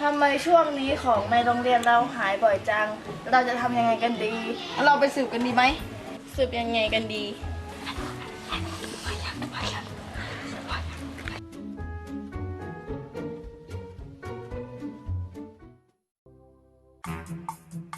ทำไมช่วงนี้ของในโรงเรียนเราหายบ่อยจัง เราจะทำยังไงกันดี เราไปสืบกันดีไหม สืบยังไงกันดีฮ่า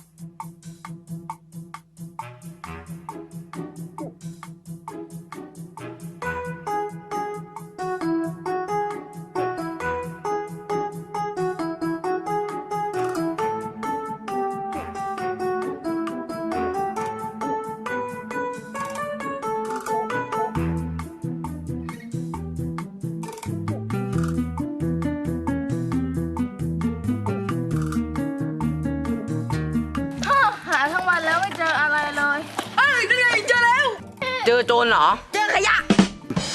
อโจรเหรอ เจอขยะ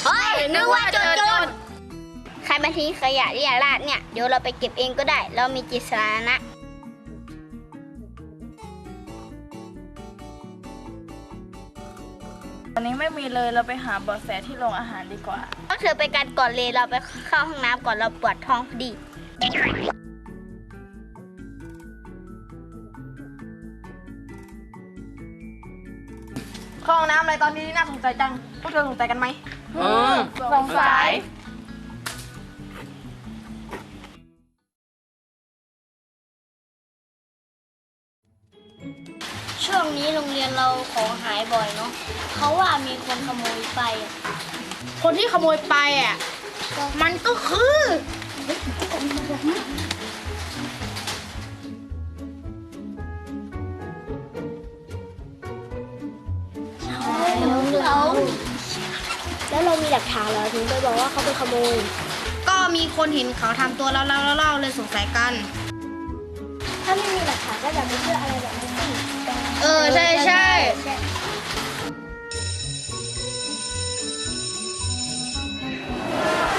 เฮ้ยนึกว่าโจรโจรใครมาทิ้งขยะที่ยาลาดเนี่ย เดี๋ยวเราไปเก็บเองก็ได้ เรามีจิตสาธารณะวันนี้ไม่มีเลยเราไปหาเบาะแสที่โรงอาหารดีกว่า ก็เธอไปกันก่อนเลยเราไปเข้าห้องน้ำก่อนเราปวดท้องพอดี เข้าห้องน้ำอะไรตอนนี้น่าสงสัยจังพวกเธอสงสัยกันไหมอืม สงสัย ช่วงนี้โรงเรียนเราของหายบ่อยเนาะเขาว่ามีคนขโมยไปอะคนที่ขโมยไปอะ มันก็คือ หลักฐานเหรอถึงไปบอกว่าเขาไปขโมย ก็มีคนเห็นเขาทำตัวแล้วแล้วเล่าเลยสงสัยกัน ถ้าไม่มีหลักฐานก็อย่าไปเชื่ออะไรแบบนี้สิเออใช่ใช่อุ้ย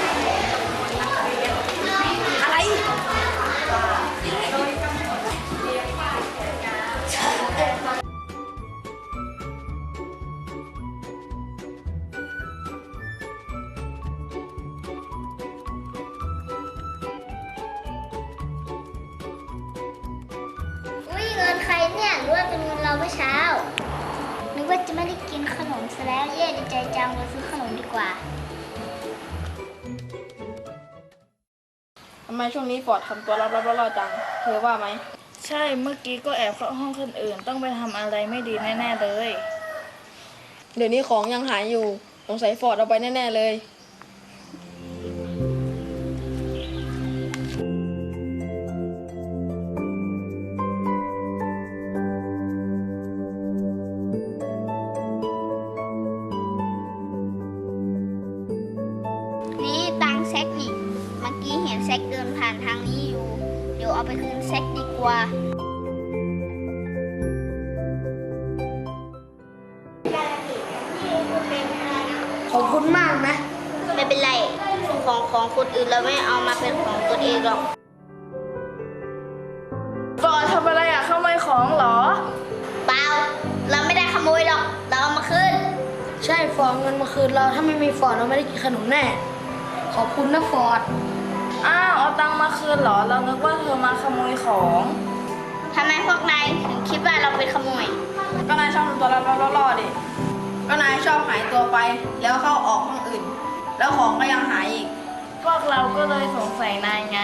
เป็นเงินเราเมื่อเช้า นึกว่าจะไม่ได้กินขนมซะแล้วเย่ดีใจจังไปซื้อขนมดีกว่า ทำไมช่วงนี้ฟอร์ดทำตัวรับๆล่อๆจัง เธอว่าไหม ใช่เมื่อกี้ก็แอบเข้าห้องคนอื่น ต้องไปทำอะไรไม่ดีแน่ ๆ เลย เดี๋ยวนี้ของยังหายอยู่ สงสัยฟอร์ดเอาไปแน่ ๆ เลย ผ่านทางนี้อยู่ เดี๋ยวเอาไปคืนแซกดีกว่า ขอบคุณมากนะ ไม่เป็นไร ของของคนอื่นเราไม่เอามาเป็นของตัวเองหรอกฟอร์ดทำอะไรอะขโมยของเหรอ เปล่า เราไม่ได้ขโมยหรอก เราเอามาคืน ใช่ฟอร์ดเงินมาคืนเราถ้าไม่มีฟอร์ดเราไม่ได้กินขนมแน่ ขอบคุณนะฟอร์ด อ้าวเอาตังค์มาคืนเหรอ เรานึกว่าเธอมาขโมยของ ทำไมพวกนายถึงคิดว่าเราเป็นขโมย ก็นายชอบทำตัวรับๆล่อๆดิ ก็นายชอบหายตัวไป แล้วเข้าออกห้องอื่น แล้วของก็ยังหายอีก พวกเราก็เลยสงสัยนายไง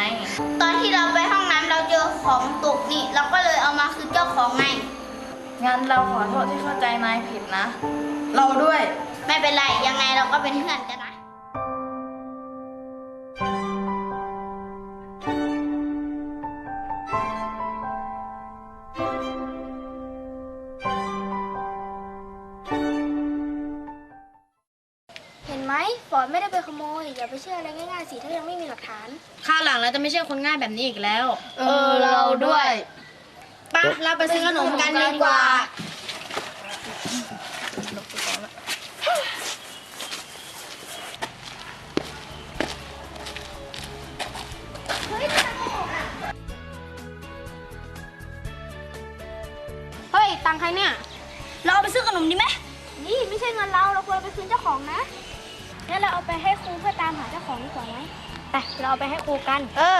ตอนที่เราไปห้องน้ำเราเจอของตกนี่ เราก็เลยเอามาคืนเจ้าของไง งั้นเราขอโทษที่เข้าใจนายผิดนะ เราด้วย ไม่เป็นไร ยังไงเราก็เป็นเพื่อนกันนะ ไม่ได้ไปขโมย อย่าไปเชื่ออะไรง่ายๆสิถ้ายังไม่มีหลักฐาน ข้าวหลังเราจะไม่ใช่คนง่ายแบบนี้อีกแล้วเออเราด้วยปะเราไปซื้อขนมกันดีกว่า เฮ้ย ตังค์ใครเนี่ย เราเอาไปซื้อขนมดีไหมนี่ไม่ใช่เงินเรา เราควรเอาไปคืนเจ้าของนะ งั้นเราเอาไปให้ครูเพื่อตามหาเจ้าของดีกว่าไหมไปเราเอาไปให้ครูกัน เออ